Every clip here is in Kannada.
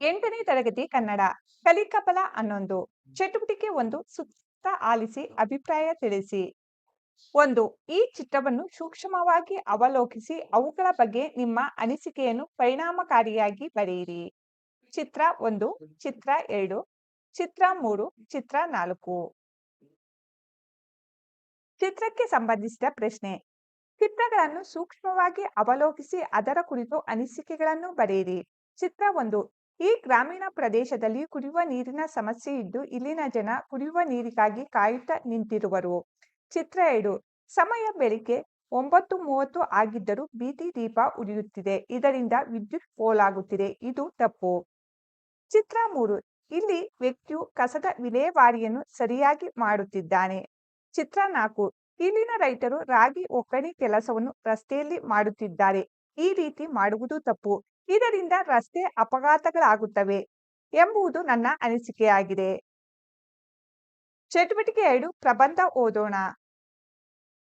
ಎಂಟನೇ ತರಗತಿ ಕನ್ನಡ ಕಲಿಕಬಲ ಹನ್ನೊಂದು, ಚಟುವಟಿಕೆ ಒಂದು ಸುತ್ತ ಆಲಿಸಿ ಅಭಿಪ್ರಾಯ ತಿಳಿಸಿ. ಒಂದು, ಈ ಚಿತ್ರವನ್ನು ಸೂಕ್ಷ್ಮವಾಗಿ ಅವಲೋಕಿಸಿ ಅವುಗಳ ಬಗ್ಗೆ ನಿಮ್ಮ ಅನಿಸಿಕೆಯನ್ನು ಪರಿಣಾಮಕಾರಿಯಾಗಿ ಬರೆಯಿರಿ. ಚಿತ್ರ ಒಂದು, ಚಿತ್ರ ಎರಡು, ಚಿತ್ರ ಮೂರು, ಚಿತ್ರ ನಾಲ್ಕು. ಚಿತ್ರಕ್ಕೆ ಸಂಬಂಧಿಸಿದ ಪ್ರಶ್ನೆ. ಚಿತ್ರಗಳನ್ನು ಸೂಕ್ಷ್ಮವಾಗಿ ಅವಲೋಕಿಸಿ ಅದರ ಕುರಿತು ಅನಿಸಿಕೆಗಳನ್ನು ಬರೆಯಿರಿ. ಚಿತ್ರ ಒಂದು. ಈ ಗ್ರಾಮೀಣ ಪ್ರದೇಶದಲ್ಲಿ ಕುಡಿಯುವ ನೀರಿನ ಸಮಸ್ಯೆ ಇದ್ದು, ಇಲ್ಲಿನ ಜನ ಕುಡಿಯುವ ನೀರಿಗಾಗಿ ಕಾಯುತ್ತಾ ನಿಂತಿರುವರು. ಚಿತ್ರ ಎರಡು. ಸಮಯ ಬೆಳಿಗ್ಗೆ ಒಂಬತ್ತು ಮೂವತ್ತು ಆಗಿದ್ದರೂ ಬೀದಿ ದೀಪ ಉರಿಯುತ್ತಿದೆ. ಇದರಿಂದ ವಿದ್ಯುತ್ ಪೋಲಾಗುತ್ತಿದೆ. ಇದು ತಪ್ಪು. ಚಿತ್ರ ಮೂರು. ಇಲ್ಲಿ ವ್ಯಕ್ತಿಯು ಕಸದ ವಿಲೇವಾರಿಯನ್ನು ಸರಿಯಾಗಿ ಮಾಡುತ್ತಿದ್ದಾನೆ. ಚಿತ್ರ ನಾಲ್ಕು. ಇಲ್ಲಿನ ರೈತರು ರಾಗಿ ಒಕ್ಕಣೆ ಕೆಲಸವನ್ನು ರಸ್ತೆಯಲ್ಲಿ ಮಾಡುತ್ತಿದ್ದಾರೆ. ಈ ರೀತಿ ಮಾಡುವುದು ತಪ್ಪು. ಇದರಿಂದ ರಸ್ತೆ ಅಪಘಾತಗಳಾಗುತ್ತವೆ ಎಂಬುದು ನನ್ನ ಅನಿಸಿಕೆಯಾಗಿದೆ. ಚಟುವಟಿಕೆ ಎರಡು, ಪ್ರಬಂಧ ಓದೋಣ.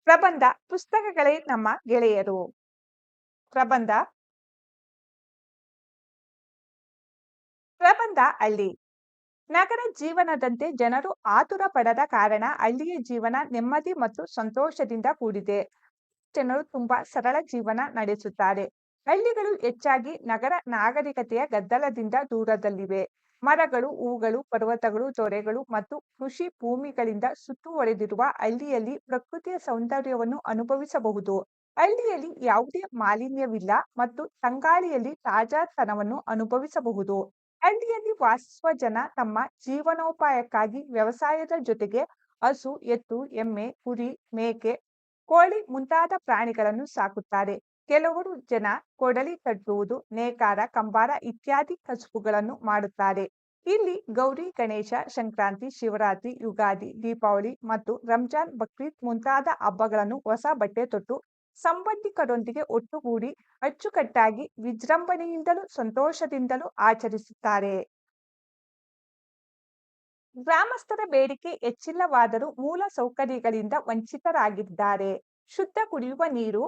ಪ್ರಬಂಧ, ಪುಸ್ತಕಗಳೇ ನಮ್ಮ ಗೆಳೆಯರು. ಪ್ರಬಂಧ. ಪ್ರಬಂಧ ಅಲ್ಲಿ ನಗರ ಜೀವನದಂತೆ ಜನರು ಆತುರ ಪಡದ ಕಾರಣ ಹಳ್ಳಿಯ ಜೀವನ ನೆಮ್ಮದಿ ಮತ್ತು ಸಂತೋಷದಿಂದ ಕೂಡಿದೆ. ಜನರು ತುಂಬಾ ಸರಳ ಜೀವನ ನಡೆಸುತ್ತಾರೆ. ಹಳ್ಳಿಗಳು ಹೆಚ್ಚಾಗಿ ನಗರ ನಾಗರಿಕತೆಯ ಗದ್ದಲದಿಂದ ದೂರದಲ್ಲಿವೆ. ಮರಗಳು, ಹೂಗಳು, ಪರ್ವತಗಳು, ತೊರೆಗಳು ಮತ್ತು ಕೃಷಿ ಭೂಮಿಗಳಿಂದ ಸುತ್ತುವರೆದಿರುವ ಹಳ್ಳಿಯಲ್ಲಿ ಪ್ರಕೃತಿಯ ಸೌಂದರ್ಯವನ್ನು ಅನುಭವಿಸಬಹುದು. ಹಳ್ಳಿಯಲ್ಲಿ ಯಾವುದೇ ಮಾಲಿನ್ಯವಿಲ್ಲ ಮತ್ತು ತಂಗಾಳಿಯಲ್ಲಿ ತಾಜಾತನವನ್ನು ಅನುಭವಿಸಬಹುದು. ಹಳ್ಳಿಯಲ್ಲಿ ವಾಸಿಸುವ ಜನ ತಮ್ಮ ಜೀವನೋಪಾಯಕ್ಕಾಗಿ ವ್ಯವಸಾಯದ ಜೊತೆಗೆ ಹಸು, ಎತ್ತು, ಎಮ್ಮೆ, ಕುರಿ, ಮೇಕೆ, ಕೋಳಿ ಮುಂತಾದ ಪ್ರಾಣಿಗಳನ್ನು ಸಾಕುತ್ತಾರೆ. ಕೆಲವರು ಜನ ಕೊಡಲಿ ಕಟ್ಟುವುದು, ನೇಕಾರ, ಕಂಬಾರ ಇತ್ಯಾದಿ ಕಸುಬುಗಳನ್ನು ಮಾಡುತ್ತಾರೆ. ಇಲ್ಲಿ ಗೌರಿ, ಗಣೇಶ, ಸಂಕ್ರಾಂತಿ, ಶಿವರಾತ್ರಿ, ಯುಗಾದಿ, ದೀಪಾವಳಿ ಮತ್ತು ರಂಜಾನ್, ಬಕ್ರೀದ್ ಮುಂತಾದ ಹಬ್ಬಗಳನ್ನು ಹೊಸ ಬಟ್ಟೆ ತೊಟ್ಟು ಸಂಬಂಧಿಕರೊಂದಿಗೆ ಒಟ್ಟುಗೂಡಿ ಅಚ್ಚುಕಟ್ಟಾಗಿ ವಿಜೃಂಭಣೆಯಿಂದಲೂ ಸಂತೋಷದಿಂದಲೂ ಆಚರಿಸುತ್ತಾರೆ. ಗ್ರಾಮಸ್ಥರ ಬೇಡಿಕೆ ಹೆಚ್ಚಿಲ್ಲವಾದರೂ ಮೂಲ ಸೌಕರ್ಯಗಳಿಂದ ವಂಚಿತರಾಗಿದ್ದಾರೆ. ಶುದ್ಧ ಕುಡಿಯುವ ನೀರು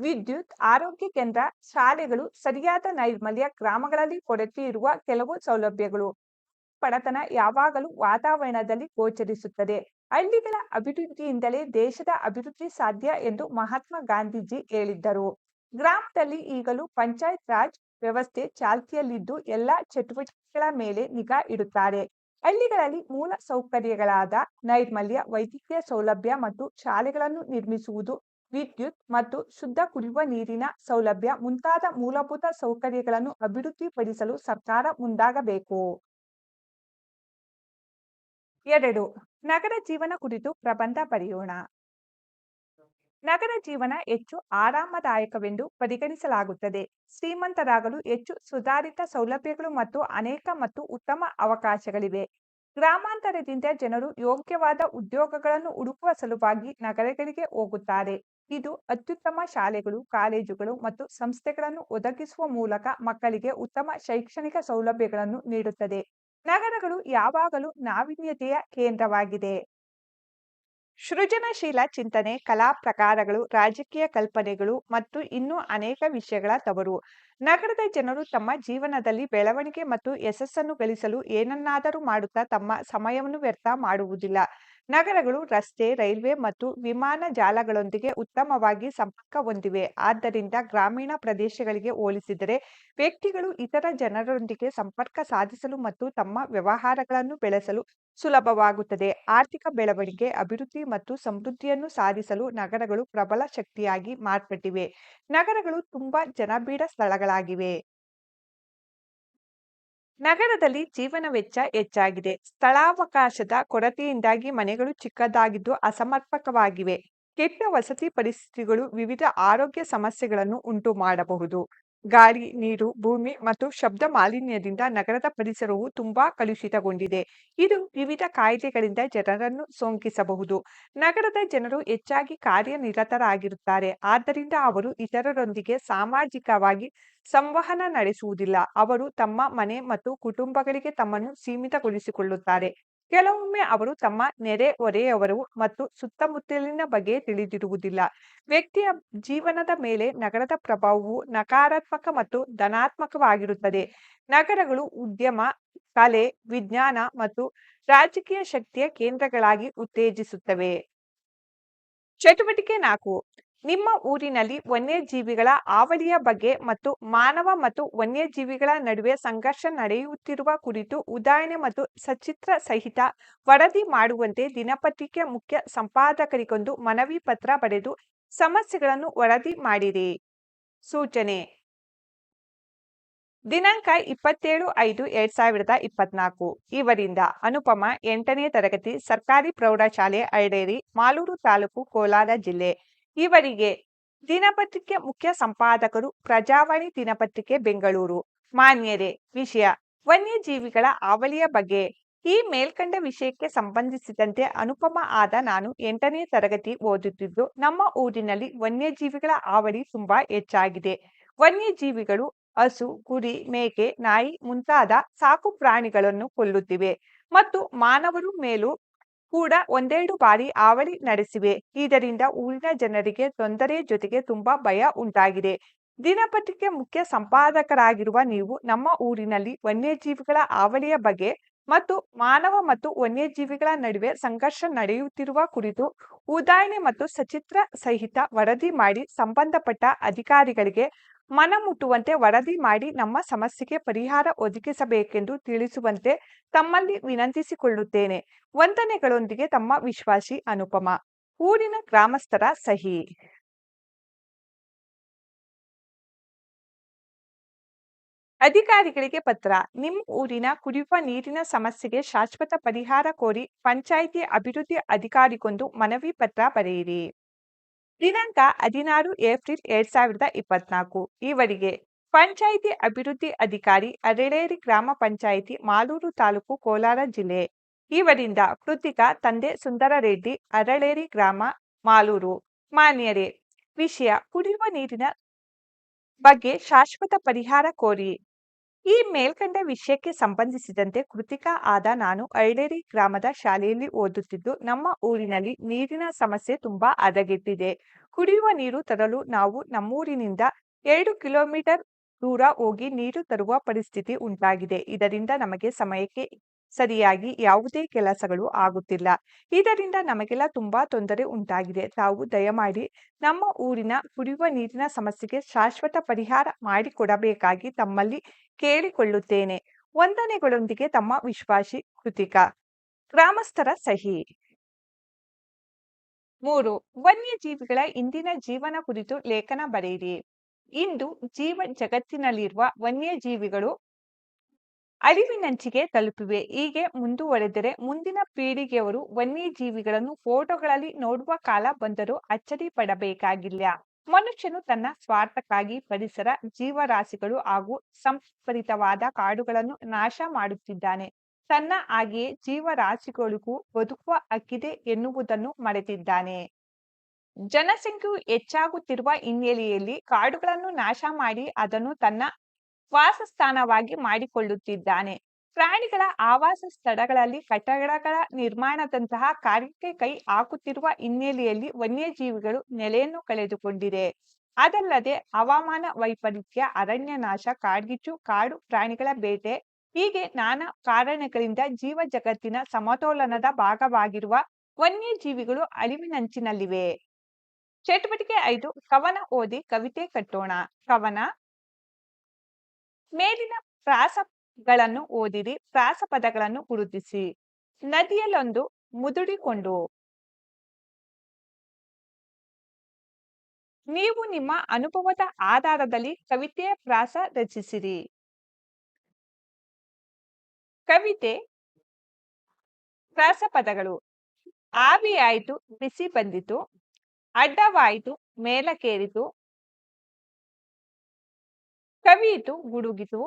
ವಿದ್ಯುತ್ ಆರೋಗ್ಯ ಕೇಂದ್ರ ಶಾಲೆಗಳು ಸರಿಯಾದ ನೈರ್ಮಲ್ಯ ಗ್ರಾಮಗಳಲ್ಲಿ ಕೊರತೆ ಇರುವ ಕೆಲವು ಸೌಲಭ್ಯಗಳು. ಬಡತನ ಯಾವಾಗಲೂ ವಾತಾವರಣದಲ್ಲಿ ಗೋಚರಿಸುತ್ತದೆ. ಹಳ್ಳಿಗಳ ಅಭಿವೃದ್ಧಿಯಿಂದಲೇ ದೇಶದ ಅಭಿವೃದ್ಧಿ ಸಾಧ್ಯ ಎಂದು ಮಹಾತ್ಮ ಗಾಂಧೀಜಿ ಹೇಳಿದ್ದರು. ಗ್ರಾಮದಲ್ಲಿ ಈಗಲೂ ಪಂಚಾಯತ್ ರಾಜ್ ವ್ಯವಸ್ಥೆ ಚಾಲ್ತಿಯಲ್ಲಿದ್ದು ಎಲ್ಲಾ ಚಟುವಟಿಕೆಗಳ ಮೇಲೆ ನಿಗಾ ಇಡುತ್ತಾರೆ. ಹಳ್ಳಿಗಳಲ್ಲಿ ಮೂಲ ಸೌಕರ್ಯಗಳಾದ ನೈರ್ಮಲ್ಯ, ವೈದ್ಯಕೀಯ ಸೌಲಭ್ಯ ಮತ್ತು ಶಾಲೆಗಳನ್ನು ನಿರ್ಮಿಸುವುದು ವಿದ್ಯುತ್ ಮತ್ತು ಶುದ್ಧ ಕುಡಿಯುವ ನೀರಿನ ಸೌಲಭ್ಯ ಮುಂತಾದ ಮೂಲಭೂತ ಸೌಕರ್ಯಗಳನ್ನು ಅಭಿವೃದ್ಧಿಪಡಿಸಲು ಸರ್ಕಾರ ಮುಂದಾಗಬೇಕು. ಎರಡು, ನಗರ ಜೀವನ ಕುರಿತು ಪ್ರಬಂಧ ಬರೆಯೋಣ ನಗರ ಜೀವನ ಹೆಚ್ಚು ಆರಾಮದಾಯಕವೆಂದು ಪರಿಗಣಿಸಲಾಗುತ್ತದೆ. ಶ್ರೀಮಂತರಾಗಲು ಹೆಚ್ಚು ಸುಧಾರಿತ ಸೌಲಭ್ಯಗಳು ಮತ್ತು ಅನೇಕ ಮತ್ತು ಉತ್ತಮ ಅವಕಾಶಗಳಿವೆ. ಗ್ರಾಮಾಂತರದಿಂದ ಜನರು ಯೋಗ್ಯವಾದ ಉದ್ಯೋಗಗಳನ್ನು ಹುಡುಕುವ ಸಲುವಾಗಿ ನಗರಗಳಿಗೆ ಹೋಗುತ್ತಾರೆ. ಇದು ಅತ್ಯುತ್ತಮ ಶಾಲೆಗಳು, ಕಾಲೇಜುಗಳು ಮತ್ತು ಸಂಸ್ಥೆಗಳನ್ನು ಒದಗಿಸುವ ಮೂಲಕ ಮಕ್ಕಳಿಗೆ ಉತ್ತಮ ಶೈಕ್ಷಣಿಕ ಸೌಲಭ್ಯಗಳನ್ನು ನೀಡುತ್ತದೆ. ನಗರಗಳು ಯಾವಾಗಲೂ ನಾವೀನ್ಯತೆಯ ಕೇಂದ್ರವಾಗಿದೆ. ಸೃಜನಶೀಲ ಚಿಂತನೆ, ಕಲಾ ಪ್ರಕಾರಗಳು, ರಾಜಕೀಯ ಕಲ್ಪನೆಗಳು ಮತ್ತು ಇನ್ನೂ ಅನೇಕ ವಿಷಯಗಳ ತವರು. ನಗರದ ಜನರು ತಮ್ಮ ಜೀವನದಲ್ಲಿ ಬೆಳವಣಿಗೆ ಮತ್ತು ಯಶಸ್ಸನ್ನು ಗಳಿಸಲು ಏನನ್ನಾದರೂ ಮಾಡುತ್ತಾ ತಮ್ಮ ಸಮಯವನ್ನು ವ್ಯರ್ಥ ಮಾಡುವುದಿಲ್ಲ. ನಗರಗಳು, ರಸ್ತೆ, ರೈಲ್ವೆ ಮತ್ತು ವಿಮಾನ ಜಾಲಗಳೊಂದಿಗೆ ಉತ್ತಮವಾಗಿ ಸಂಪರ್ಕ ಹೊಂದಿವೆ. ಆದ್ದರಿಂದ ಗ್ರಾಮೀಣ ಪ್ರದೇಶಗಳಿಗೆ ಹೋಲಿಸಿದರೆ ವ್ಯಕ್ತಿಗಳು ಇತರ ಜನರೊಂದಿಗೆ ಸಂಪರ್ಕ ಸಾಧಿಸಲು ಮತ್ತು ತಮ್ಮ ವ್ಯವಹಾರಗಳನ್ನು ಬೆಳೆಸಲು ಸುಲಭವಾಗುತ್ತದೆ. ಆರ್ಥಿಕ ಬೆಳವಣಿಗೆ, ಅಭಿವೃದ್ಧಿ ಮತ್ತು ಸಮೃದ್ಧಿಯನ್ನು ಸಾಧಿಸಲು ನಗರಗಳು ಪ್ರಬಲ ಶಕ್ತಿಯಾಗಿ ಮಾರ್ಪಟ್ಟಿವೆ. ನಗರಗಳು ತುಂಬಾ ಜನಬೀಡ ಸ್ಥಳಗಳಾಗಿವೆ. ನಗರದಲ್ಲಿ ಜೀವನ ವೆಚ್ಚ ಹೆಚ್ಚಾಗಿದೆ. ಸ್ಥಳಾವಕಾಶದ ಕೊರತೆಯಿಂದಾಗಿ ಮನೆಗಳು ಚಿಕ್ಕದಾಗಿದ್ದು ಅಸಮರ್ಪಕವಾಗಿವೆ. ಕೆಟ್ಟ ವಸತಿ ಪರಿಸ್ಥಿತಿಗಳು ವಿವಿಧ ಆರೋಗ್ಯ ಸಮಸ್ಯೆಗಳನ್ನು ಉಂಟು ಮಾಡಬಹುದು ಗಾಳಿ, ನೀರು, ಭೂಮಿ ಮತ್ತು ಶಬ್ದ ಮಾಲಿನ್ಯದಿಂದ ನಗರದ ಪರಿಸರವು ತುಂಬಾ ಕಲುಷಿತಗೊಂಡಿದೆ. ಇದು ವಿವಿಧ ಕಾಯಿಲೆಗಳಿಂದ ಜನರನ್ನು ಸೋಂಕಿಸಬಹುದು. ನಗರದ ಜನರು ಹೆಚ್ಚಾಗಿ ಕಾರ್ಯನಿರತರಾಗಿರುತ್ತಾರೆ. ಆದ್ದರಿಂದ ಅವರು ಇತರರೊಂದಿಗೆ ಸಾಮಾಜಿಕವಾಗಿ ಸಂವಹನ ನಡೆಸುವುದಿಲ್ಲ. ಅವರು ತಮ್ಮ ಮನೆ ಮತ್ತು ಕುಟುಂಬಗಳಿಗೆ ತಮ್ಮನ್ನು ಸೀಮಿತಗೊಳಿಸಿಕೊಳ್ಳುತ್ತಾರೆ. ಕೆಲವೊಮ್ಮೆ ಅವರು ತಮ್ಮ ನೆರೆ ಹೊರೆಯವರು ಮತ್ತು ಸುತ್ತಮುತ್ತಲಿನ ಬಗ್ಗೆ ತಿಳಿದಿರುವುದಿಲ್ಲ. ವ್ಯಕ್ತಿಯ ಜೀವನದ ಮೇಲೆ ನಗರದ ಪ್ರಭಾವವು ನಕಾರಾತ್ಮಕ ಮತ್ತು ಧನಾತ್ಮಕವಾಗಿರುತ್ತದೆ. ನಗರಗಳು ಉದ್ಯಮ, ಕಲೆ, ವಿಜ್ಞಾನ ಮತ್ತು ರಾಜಕೀಯ ಶಕ್ತಿಯ ಕೇಂದ್ರಗಳಾಗಿ ಉತ್ತೇಜಿಸುತ್ತವೆ. ಚಟುವಟಿಕೆ ನಾಲ್ಕು. ನಿಮ್ಮ ಊರಿನಲ್ಲಿ ವನ್ಯಜೀವಿಗಳ ಹಾವಳಿಯ ಬಗ್ಗೆ ಮತ್ತು ಮಾನವ ಮತ್ತು ವನ್ಯಜೀವಿಗಳ ನಡುವೆ ಸಂಘರ್ಷ ನಡೆಯುತ್ತಿರುವ ಕುರಿತು ಉದಾಹರಣೆ ಮತ್ತು ಸಚಿತ್ರ ಸಹಿತ ವರದಿ ಮಾಡುವಂತೆ ದಿನಪತ್ರಿಕೆ ಮುಖ್ಯ ಸಂಪಾದಕರಿಗೊಂದು ಮನವಿ ಪತ್ರ ಬರೆದು ಸಮಸ್ಯೆಗಳನ್ನು ವರದಿ ಮಾಡಿರಿ ಸೂಚನೆ. ದಿನಾಂಕ ಇಪ್ಪತ್ತೇಳು ಐದು ಎರಡ್ ಸಾವಿರದ ಇಪ್ಪತ್ನಾಲ್ಕು. ಇವರಿಂದ ಅನುಪಮ ಎಂಟನೇ ತರಗತಿ ಸರ್ಕಾರಿ ಪ್ರೌಢಶಾಲೆ ಐಡೇರಿ ಮಾಲೂರು ತಾಲೂಕು ಕೋಲಾರ ಜಿಲ್ಲೆ. ಇವರಿಗೆ ದಿನಪತ್ರಿಕೆ ಮುಖ್ಯ ಸಂಪಾದಕರು ಪ್ರಜಾವಾಣಿ ದಿನಪತ್ರಿಕೆ ಬೆಂಗಳೂರು. ಮಾನ್ಯರೇ, ವಿಷಯ. ವನ್ಯಜೀವಿಗಳ ಹಾವಳಿಯ ಬಗ್ಗೆ. ಈ ಮೇಲ್ಕಂಡ ವಿಷಯಕ್ಕೆ ಸಂಬಂಧಿಸಿದಂತೆ ಅನುಪಮ ಆದ ನಾನು ಎಂಟನೇ ತರಗತಿ ಓದುತ್ತಿದ್ದು, ನಮ್ಮ ಊರಿನಲ್ಲಿ ವನ್ಯಜೀವಿಗಳ ಹಾವಳಿ ತುಂಬಾ ಹೆಚ್ಚಾಗಿದೆ. ವನ್ಯಜೀವಿಗಳು ಹಸು ಕುರಿ ಮೇಕೆ, ನಾಯಿ ಮುಂತಾದ ಸಾಕು ಪ್ರಾಣಿಗಳನ್ನು ಕೊಲ್ಲುತ್ತಿವೆ. ಮತ್ತು ಮಾನವರು ಮೇಲೂ ಕೂಡ ಒಂದೆರಡು ಬಾರಿ ಹಾವಳಿ ನಡೆಸಿವೆ. ಇದರಿಂದ ಊರಿನ ಜನರಿಗೆ ತೊಂದರೆ ಜೊತೆಗೆ ತುಂಬಾ ಭಯ ಉಂಟಾಗಿದೆ. ದಿನಪತ್ರಿಕೆ ಮುಖ್ಯ ಸಂಪಾದಕರಾಗಿರುವ ನೀವು ನಮ್ಮ ಊರಿನಲ್ಲಿ ವನ್ಯಜೀವಿಗಳ ಹಾವಳಿಯ ಬಗ್ಗೆ ಮತ್ತು ಮಾನವ ಮತ್ತು ವನ್ಯಜೀವಿಗಳ ನಡುವೆ ಸಂಘರ್ಷ ನಡೆಯುತ್ತಿರುವ ಕುರಿತು ಉದಾಹರಣೆ ಮತ್ತು ಸಚಿತ್ರ ಸಹಿತ ವರದಿ ಮಾಡಿ ಸಂಬಂಧಪಟ್ಟ ಅಧಿಕಾರಿಗಳಿಗೆ ಮನಮುಟ್ಟುವಂತೆ ವರದಿ ಮಾಡಿ ನಮ್ಮ ಸಮಸ್ಯೆಗೆ ಪರಿಹಾರ ಒದಗಿಸಬೇಕೆಂದು ತಿಳಿಸುವಂತೆ ತಮ್ಮಲ್ಲಿ ವಿನಂತಿಸಿಕೊಳ್ಳುತ್ತೇನೆ. ವಂದನೆಗಳೊಂದಿಗೆ ತಮ್ಮ ವಿಶ್ವಾಸಿ ಅನುಪಮ. ಊರಿನ ಗ್ರಾಮಸ್ಥರ ಸಹಿ. ಅಧಿಕಾರಿಗಳಿಗೆ ಪತ್ರ. ನಿಮ್ಮ ಊರಿನ ಕುಡಿಯುವ ನೀರಿನ ಸಮಸ್ಯೆಗೆ ಶಾಶ್ವತ ಪರಿಹಾರ ಕೋರಿ ಪಂಚಾಯಿತಿ ಅಭಿವೃದ್ಧಿ ಅಧಿಕಾರಿಗೊಂದು ಮನವಿ ಪತ್ರ ಬರೆಯಿರಿ. ದಿನಾಂಕ ಹದಿನಾರು ಏಪ್ರಿಲ್ ಎರಡ್ ಸಾವಿರದ ಇಪ್ಪತ್ನಾಲ್ಕು. ಈವರೆಗೆ ಪಂಚಾಯಿತಿ ಅಭಿವೃದ್ಧಿ ಅಧಿಕಾರಿ ಅರಳೇರಿ ಗ್ರಾಮ ಪಂಚಾಯಿತಿ, ಮಾಲೂರು ತಾಲೂಕು, ಕೋಲಾರ ಜಿಲ್ಲೆ. ಇವರಿಂದ ಕೃತಿಕ ತಂದೆ ಸುಂದರ ರೆಡ್ಡಿ ಅರಳೇರಿ ಗ್ರಾಮ, ಮಾಲೂರು. ಮಾನ್ಯರೇ, ವಿಷಯ ಕುಡಿಯುವ ನೀರಿನ ಬಗ್ಗೆ ಶಾಶ್ವತ ಪರಿಹಾರ ಕೋರಿ ಈ ಮೇಲ್ಕಂಡ ವಿಷಯಕ್ಕೆ ಸಂಬಂಧಿಸಿದಂತೆ ಕೃತಿಕಾ ಆದ ನಾನು ಐಡೇರಿ ಗ್ರಾಮದ ಶಾಲೆಯಲ್ಲಿ ಓದುತ್ತಿದ್ದು, ನಮ್ಮ ಊರಿನಲ್ಲಿ ನೀರಿನ ಸಮಸ್ಯೆ ತುಂಬಾ ಹದಗೆಟ್ಟಿದೆ. ಕುಡಿಯುವ ನೀರು ತರಲು ನಾವು ನಮ್ಮೂರಿನಿಂದ ಎರಡು ಕಿಲೋಮೀಟರ್ ದೂರ ಹೋಗಿ ನೀರು ತರುವ ಪರಿಸ್ಥಿತಿ ಉಂಟಾಗಿದೆ. ಇದರಿಂದ ನಮಗೆ ಸಮಯಕ್ಕೆ ಸರಿಯಾಗಿ ಯಾವುದೇ ಕೆಲಸಗಳು ಆಗುತ್ತಿಲ್ಲ. ಇದರಿಂದ ನಮಗೆಲ್ಲ ತುಂಬಾ ತೊಂದರೆ ಉಂಟಾಗಿದೆ. ತಾವು ದಯಮಾಡಿ ನಮ್ಮ ಊರಿನ ಕುಡಿಯುವ ನೀರಿನ ಸಮಸ್ಯೆಗೆ ಶಾಶ್ವತ ಪರಿಹಾರ ಮಾಡಿಕೊಡಬೇಕಾಗಿ ತಮ್ಮಲ್ಲಿ ಕೇಳಿಕೊಳ್ಳುತ್ತೇನೆ. ವಂದನೆಗಳೊಂದಿಗೆ ತಮ್ಮ ವಿಶ್ವಾಸಿ ಕೃತಿಕಾ. ಗ್ರಾಮಸ್ಥರ ಸಹಿ. ಮೂರು, ವನ್ಯಜೀವಿಗಳ ಇಂದಿನ ಜೀವನ ಕುರಿತು ಲೇಖನ ಬರೆಯಿರಿ. ಇಂದು ಜೀವ ಜಗತ್ತಿನಲ್ಲಿರುವ ವನ್ಯಜೀವಿಗಳು ಅಳಿವಿನಂಚಿಗೆ ತಲುಪಿವೆ. ಹೀಗೆ ಮುಂದುವರೆದರೆ ಮುಂದಿನ ಪೀಳಿಗೆಯವರು ವನ್ಯಜೀವಿಗಳನ್ನು ಫೋಟೋಗಳಲ್ಲಿ ನೋಡುವ ಕಾಲ ಬಂದರೂ ಅಚ್ಚರಿ ಪಡಬೇಕಾಗಿಲ್ಲ. ಮನುಷ್ಯನು ತನ್ನ ಸ್ವಾರ್ಥಕ್ಕಾಗಿ ಪರಿಸರ, ಜೀವರಾಶಿಗಳು ಹಾಗೂ ಸಂಸ್ಕರಿತವಾದ ಕಾಡುಗಳನ್ನು ನಾಶ ಮಾಡುತ್ತಿದ್ದಾನೆ. ತನ್ನ ಹಾಗೆಯೇ ಜೀವರಾಶಿಗಳಿಗೂ ಬದುಕುವ ಹಕ್ಕಿದೆ ಎನ್ನುವುದನ್ನು ಮರೆತಿದ್ದಾನೆ. ಜನಸಂಖ್ಯೆಯು ಹೆಚ್ಚಾಗುತ್ತಿರುವ ಹಿನ್ನೆಲೆಯಲ್ಲಿ ಕಾಡುಗಳನ್ನು ನಾಶ ಮಾಡಿ ಅದನ್ನು ತನ್ನ ವಾಸಸ್ಥಾನವಾಗಿ ಮಾಡಿಕೊಳ್ಳುತ್ತಿದ್ದಾನೆ. ಪ್ರಾಣಿಗಳ ಆವಾಸ ಸ್ಥಳಗಳಲ್ಲಿ ಕಟ್ಟಡಗಳ ನಿರ್ಮಾಣದಂತಹ ಕಾರ್ಯಕ್ಕೆ ಕೈ ಹಾಕುತ್ತಿರುವ ಹಿನ್ನೆಲೆಯಲ್ಲಿ ವನ್ಯಜೀವಿಗಳು ನೆಲೆಯನ್ನು ಕಳೆದುಕೊಂಡಿದೆ ಅದಲ್ಲದೆ ಹವಾಮಾನ ವೈಪರೀತ್ಯ, ಅರಣ್ಯ ನಾಶ, ಕಾಡ್ಗಿಚ್ಚು, ಕಾಡು ಪ್ರಾಣಿಗಳ ಬೇಟೆ, ಹೀಗೆ ನಾನಾ ಕಾರಣಗಳಿಂದ ಜೀವ ಜಗತ್ತಿನ ಸಮತೋಲನದ ಭಾಗವಾಗಿರುವ ವನ್ಯಜೀವಿಗಳು ಅಳಿವಿನಂಚಿನಲ್ಲಿವೆ. ಚಟುವಟಿಕೆ ಐದು, ಕವನ ಓದಿ ಕವಿತೆ ಕಟ್ಟೋಣ. ಕವನ ಮೇಲಿನ ಪ್ರಾಸಗಳನ್ನು ಓದಿರಿ, ಪ್ರಾಸ ಪದಗಳನ್ನು ಗುರುತಿಸಿ. ನದಿಯಲ್ಲೊಂದು ಮುದುಡಿಕೊಂಡು ನೀವು ನಿಮ್ಮ ಅನುಭವದ ಆಧಾರದಲ್ಲಿ ಕವಿತೆಯ ಪ್ರಾಸ ರಚಿಸಿರಿ. ಕವಿತೆ, ಪ್ರಾಸ ಪದಗಳು. ಆವಿಯಾಯಿತು, ಬಿಸಿ ಬಂದಿತು. ಅಡ್ಡವಾಯಿತು, ಮೇಲಕ್ಕೇರಿತು. ಕವಿಯಿತು, ಗುಡುಗಿತು,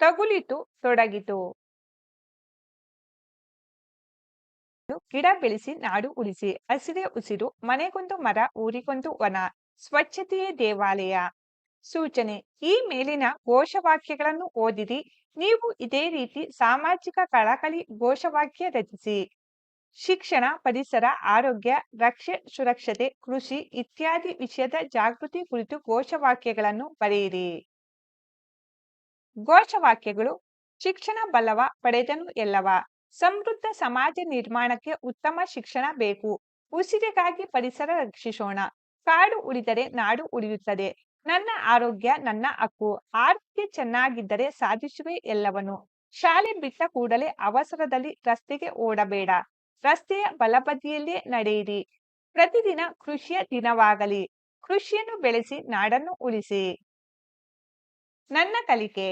ತಗುಲಿತು, ತೊಡಗಿತು. ಗಿಡ ಬೆಳೆಸಿ, ನಾಡು ಉಳಿಸಿ ಹಸಿರೆ ಉಸಿರು, ಮನೆಗೊಂದು ಮರ, ಊರಿಗೊಂದು ವನ, ಸ್ವಚ್ಛತೆಯೇ ದೇವಾಲಯ. ಸೂಚನೆ, ಈ ಮೇಲಿನ ಘೋಷವಾಕ್ಯಗಳನ್ನು ಓದಿರಿ, ನೀವು ಇದೇ ರೀತಿ ಸಾಮಾಜಿಕ ಕಳಕಳಿ ಘೋಷವಾಕ್ಯ ರಚಿಸಿ. ಶಿಕ್ಷಣ, ಪರಿಸರ, ಆರೋಗ್ಯ, ರಕ್ಷೆ, ಸುರಕ್ಷತೆ, ಕೃಷಿ ಇತ್ಯಾದಿ ವಿಷಯದ ಜಾಗೃತಿ ಕುರಿತು ಘೋಷವಾಕ್ಯಗಳನ್ನು ಬರೆಯಿರಿ. ಘೋಷವಾಕ್ಯಗಳು, ಶಿಕ್ಷಣ ಬಲವ ಪಡೆದನು ಎಲ್ಲವ. ಸಮೃದ್ಧ ಸಮಾಜ ನಿರ್ಮಾಣಕ್ಕೆ ಉತ್ತಮ ಶಿಕ್ಷಣ ಬೇಕು. ಉಸಿರಿಗಾಗಿ ಪರಿಸರ ರಕ್ಷಿಸೋಣ. ಕಾಡು ಉಳಿದರೆ ನಾಡು ಉಳಿಯುತ್ತದೆ. ನನ್ನ ಆರೋಗ್ಯ ನನ್ನ ಹಕ್ಕು. ಆರೋಗ್ಯ ಚೆನ್ನಾಗಿದ್ದರೆ ಸಾಧಿಸುವೆ ಎಲ್ಲವನು. ಶಾಲೆ ಬಿಟ್ಟ ಕೂಡಲೇ ಅವಸರದಲ್ಲಿ ರಸ್ತೆಗೆ ಓಡಬೇಡ. ರಸ್ತೆಯ ಬಲಬದಿಯಲ್ಲೇ ನಡೆಯಿರಿ. ಪ್ರತಿದಿನ ಕೃಷಿಯ ದಿನವಾಗಲಿ. ಕೃಷಿಯನ್ನು ಬೆಳೆಸಿ ನಾಡನ್ನು ಉಳಿಸಿ. ನನ್ನ ಕಲಿಕೆ.